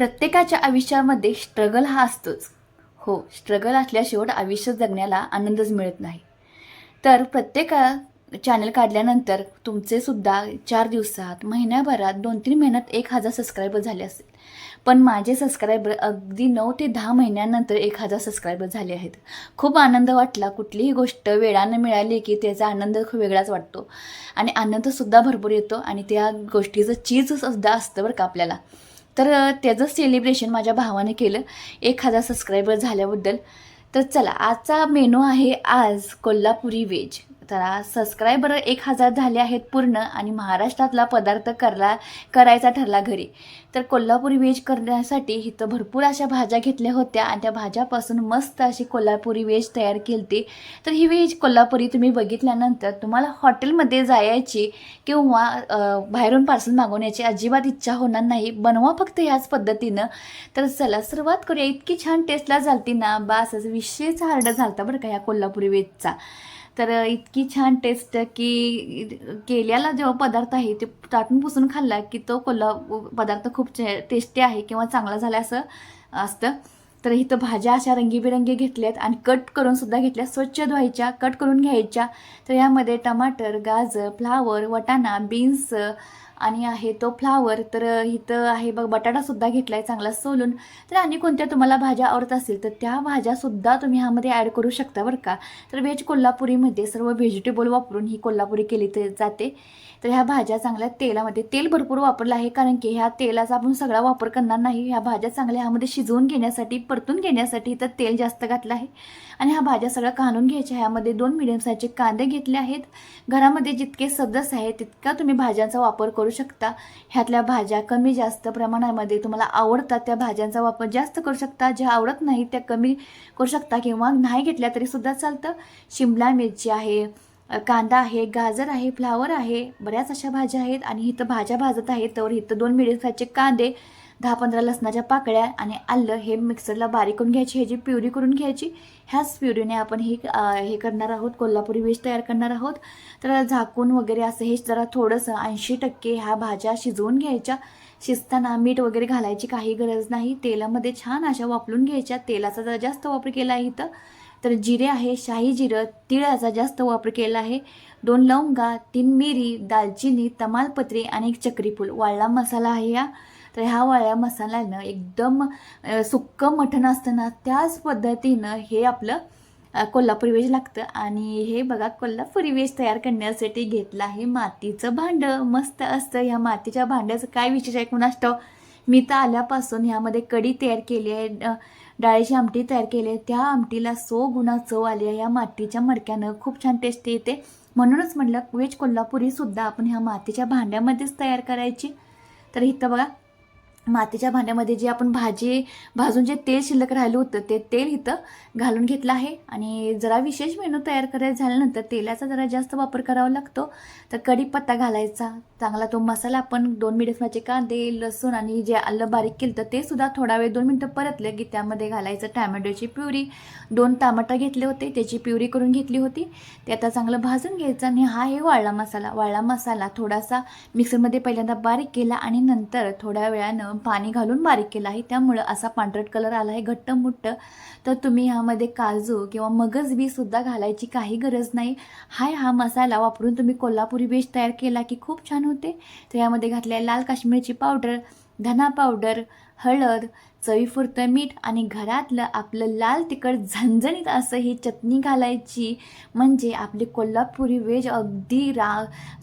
प्रत्येकाच्या आयुष्यामध्ये स्ट्रगल हा असतोच. हो स्ट्रगल असल्याशिवाय आयुष्य जगण्याला आनंदच मिळत नाही. तर प्रत्येका चॅनल काढल्यानंतर तुमचे सुद्धा चार दिवसात महिन्याभरात दोन तीन महिन्यात एक हजार सबस्क्रायबर झाले असेल. पण माझे सबस्क्रायबर अगदी नऊ ते दहा महिन्यानंतर एक हजार सबस्क्रायबर झाले आहेत. खूप आनंद वाटला. कुठलीही गोष्ट वेळानं मिळाली की त्याचा आनंद खूप वेगळाच वाटतो. आणि आनंदसुद्धा भरपूर येतो आणि त्या गोष्टीचं चीजसुद्धा असतं बरं का आपल्याला. तर त्याचं सेलिब्रेशन माझ्या भावाने केलं. एक हजार सबस्क्रायबर झाल्याबद्दल. तर चला आजचा मेनू आहे आज कोल्हापुरी व्हेज तर आज सबस्क्रायबर एक हजार झाले आहेत पूर्ण आणि महाराष्ट्रातला पदार्थ करला करायचा ठरला घरी. तर कोल्हापुरी वेज करण्यासाठी इथं भरपूर अशा भाज्या घेतल्या होत्या आणि त्या भाज्यापासून मस्त अशी कोल्हापुरी वेज तयार केली तर ही वेज कोल्हापुरी तुम्ही बघितल्यानंतर तुम्हाला हॉटेलमध्ये जायची किंवा बाहेरून पार्सल मागवण्याची अजिबात इच्छा होणार नाही. बनवा फक्त ह्याच पद्धतीनं. तर चला सुरुवात करूया. इतकी छान टेस्टला झालती ना बास असं विशेष हार्ड झालता बरं का ह्या कोल्हापुरी वेजचा तर इतकी छान टेस्ट की केल्याला जेव्हा पदार्थ आहे ते ताटून पुसून खाल्ला की तो कोल्हा पदार्थ खूप टेस्टी आहे किंवा चांगला झाला असं असतं. तर इथं भाज्या अशा रंगीबेरंगी घेतल्यात आणि कट करून सुद्धा घेतल्या. स्वच्छ धुवायच्या कट करून घ्यायच्या. तर यामध्ये टमाटर गाजर फ्लावर वटाणा बीन्स आणि आहे तो फ्लावर तर इथं आहे बघ बटाटासुद्धा घेतला आहे चांगला सोलून. तर आणि कोणत्या तुम्हाला भाज्या आवडत असतील तर त्या भाज्यासुद्धा तुम्ही ह्यामध्ये ॲड करू शकता बरं का. तर व्हेज कोल्हापुरीमध्ये सर्व व्हेजिटेबल वापरून ही कोल्हापुरी केली तर जाते. तर ह्या भाज्या चांगल्या तेलामध्ये तेल भरपूर वापरलं आहे कारण की ह्या तेलाचा आपण सगळा वापर करणार नाही. ह्या भाज्या चांगल्या ह्यामध्ये शिजवून घेण्यासाठी परतून घेण्यासाठी तर तेल जास्त घातलं आहे. आणि ह्या भाज्या सगळ्या काढून घ्यायच्या ह्यामध्ये दोन मिडियम साईजचे कांदे घेतले आहेत. घरामध्ये जितके सदस्य आहेत तितका तुम्ही भाज्यांचा वापर करू शकता. ह्यातल्या भाज्या कमी जास्त प्रमाणामध्ये तुम्हाला आवडतात त्या भाज्यांचा वापर जास्त करू शकता. ज्या आवडत नाही त्या कमी करू शकता किंवा नाही घेतल्या तरीसुद्धा चालतं. शिमला मिरची आहे कांदा आहे गाजर आहे फ्लावर आहे बऱ्याच अशा भाज्या आहेत. आणि इथं भाज्या भाजत आहेत तर इथं दोन मिडियम साईजचे कांदे दहा पंधरा लसणाच्या पाकळ्या आणि आलं हे मिक्सरला बारीक करून घ्यायची ह्याची प्युरी करून घ्यायची ह्याच प्युरीने आपण हे हे करणार आहोत कोल्हापुरी वेज तयार करणार आहोत. तर झाकून वगैरे असं हे जरा थोडंसं ऐंशी टक्के ह्या भाज्या शिजवून घ्यायच्या. शिजताना मीठ वगैरे घालायची काही गरज नाही. तेलामध्ये छान अशा वापरून घ्यायच्या. तेलाचा जरा जास्त वापर केला आहे इथं. तर जिरे आहे शाही जिरं तिळाचा जास्त वापर केला आहे. दोन लवंगा तीन मिरी दालचिनी तमालपत्री आणि एक चक्रीफूल. वाळला मसाला आहे या तर ह्या वाळ्या मसाल्यानं एकदम सुक्कं मटण असतं ना त्याच पद्धतीनं हे आपलं कोल्हापुरी वेज लागतं. आणि हे बघा कोल्हापुरी वेज तयार करण्यासाठी घेतलं आहे मातीचं भांडं. मस्त असतं ह्या मातीच्या भांड्याचं. काय विशेष आहे कुणास मी तर आल्यापासून ह्यामध्ये कढी तयार केली आहे डाळीची आमटी तयार केली आहे. त्या आमटीला सो गुणा चव आली आहे. या मातीच्या मडक्यानं खूप छान टेस्ट येते. म्हणूनच म्हटलं वेज कोल्हापुरीसुद्धा आपण ह्या मातीच्या भांड्यामध्येच तयार करायची. तर इथं बघा मातीच्या भांड्यामध्ये जे आपण भाजी भाजून जे तेल शिल्लक राहिलं होतं ते तेल इथं घालून घेतलं आहे. आणि जरा विशेष मेनू तयार करायचा झाल्यानंतर तेलाचा जरा जास्त वापर करावा लागतो. तर कढीपत्ता घालायचा चांगला तो मसाला आपण दोन मिनिटाचे कांदे लसूण आणि जे आलं बारीक केलं तर ते सुद्धा थोडा वेळ दोन मिनटं परतलं की त्यामध्ये घालायचं टॅमॅटोची प्युरी. दोन टमाटर घेतले होते त्याची प्युरी करून घेतली होती. ते आता चांगलं भाजून घ्यायचं आणि हा आहे वाळला मसाला. वाळला मसाला थोडासा मिक्सरमध्ये पहिल्यांदा बारीक केला आणि नंतर थोड्या वेळानं पाणी घालून बारीक केला आहे त्यामुळं असा पांढरट कलर आला आहे घट्ट मुट्ट. तर तुम्ही ह्यामध्ये काजू किंवा मगज बी सुद्धा घालायची काही गरज नाही. हाय हा मसाला वापरून तुम्ही कोल्हापुरी बेश तयार केला की खूप छान होते. तर यामध्ये घातले लाल काश्मीरची पावडर धना पावडर हळद चवीपुरतं मीठ आणि घरातलं आपलं लाल तिखट झणझणीत असं ही चटणी घालायची. म्हणजे आपली कोल्हापुरी वेज अगदी रा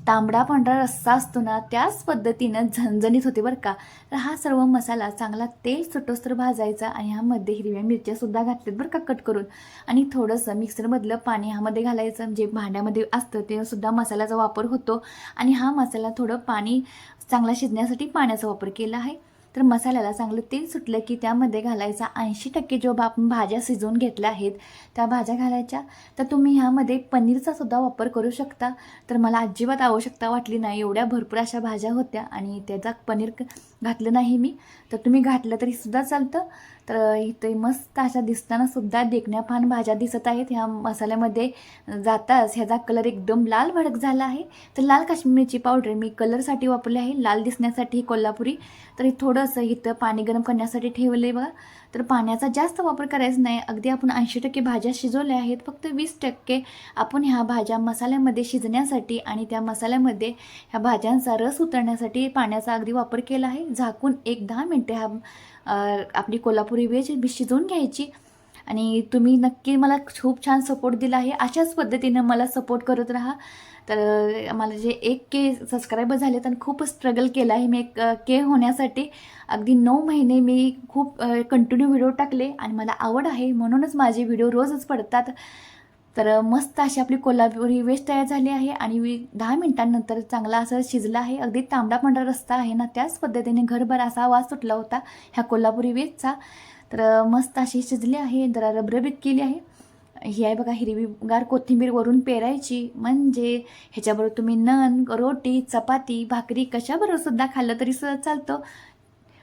तांबडा पांढरा रस्सा असतो ना त्याच पद्धतीनं झणझणीत होते बरं का. तर हा सर्व मसाला चांगला तेल सुटोस्तर भाजायचा आणि ह्यामध्ये हिरव्या मिरच्यासुद्धा घातल्यात बरं का कट करून. आणि थोडंसं मिक्सरमधलं पाणी ह्यामध्ये घालायचं जे भांड्यामध्ये असतं ते सुद्धा मसाल्याचा वापर होतो. आणि हा मसाला थोडं पाणी चांगला शिजण्यासाठी पाण्याचा वापर केला आहे. तर मसाल्याला चांगलं तेल सुटलं की त्यामध्ये घालायचा ऐंशी टक्के जो आपण भाज्या शिजवून घेतल्या आहेत त्या भाज्या घालायच्या. तर तुम्ही ह्यामध्ये पनीरचा सुद्धा वापर करू शकता. तर मला अजिबात आवश्यकता वाटली नाही. एवढ्या भरपूर अशा भाज्या होत्या आणि त्याचा पनीर घातलं नाही मी. तर तुम्ही घातलं तरी सुद्धा चालतं. तर इथे मस्त अशा दिसताना सुद्धा देखण्या फान भाज्या दिसत आहेत. ह्या मसाल्यामध्ये जाताच ह्याचा कलर एकदम लाल भडक झाला आहे. तर लाल काश्मीरची पावडर मी कलरसाठी वापरली आहे. लाल दिसण्यासाठी कोल्हापुरी. तर हे थोडंसं इथं पाणी गरम करण्यासाठी ठेवलं आहे बघा. तर पाण्याचा जास्त वापर करायचा नाही. अगदी आपण ऐंशी टक्के भाज्या शिजवल्या आहेत. फक्त वीस टक्के आपण ह्या भाज्या मसाल्यामध्ये शिजण्यासाठी आणि त्या मसाल्यामध्ये ह्या भाज्यांचा रस उतरण्यासाठी पाण्याचा अगदी वापर केला आहे. झाकून एक दहा मिनटे हा आपली कोल्हापुरी व्हेज शिजवून घ्यायची. आणि तुम्ही नक्की मला खूप छान सपोर्ट दिला आहे. अशाच पद्धतीनं मला सपोर्ट करत राहा. तर मला जे एक के सबस्क्रायबर झाले तर खूप स्ट्रगल केलं आहे मी एक के होण्यासाठी. अगदी नऊ महिने मी खूप कंटिन्यू व्हिडिओ टाकले आणि मला आवड आहे. म्हणूनच माझे व्हिडिओ रोजच पडतात. तर मस्त अशी आपली कोल्हापुरी वेस्ट तयार झाली आहे आणि दहा मिनिटांनंतर चांगला असं शिजला आहे. अगदी तांबडा पांढरा रस्ता आहे ना त्याच पद्धतीने घरभर असा आवाज सुटला होता ह्या कोल्हापुरी वेजचा तर मस्त अशी शिजली आहे जरा रबरबीत केली आहे. ही आहे बघा हिरवीगार कोथिंबीर वरून पेरायची. म्हणजे ह्याच्याबरोबर तुम्ही नन रोटी चपाती भाकरी कशाबरोबर सुद्धा खाल्लं तरी सुद्धा चालतं.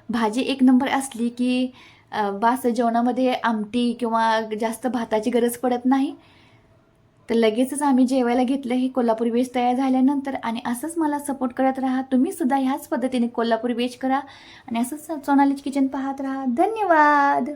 भाजी एक नंबर असली की बास जेवणामध्ये आमटी किंवा जास्त भाताची गरज पडत नाही. तर लगेचच आम्ही जेवायला घेतलं हे कोल्हापूर वेज तयार झाल्यानंतर आणि असंच मला सपोर्ट करत राहा. तुम्ही सुद्धा ह्याच पद्धतीने कोल्हापूर वेज करा आणि असंच सोनालीच किचन पाहत राहा. धन्यवाद!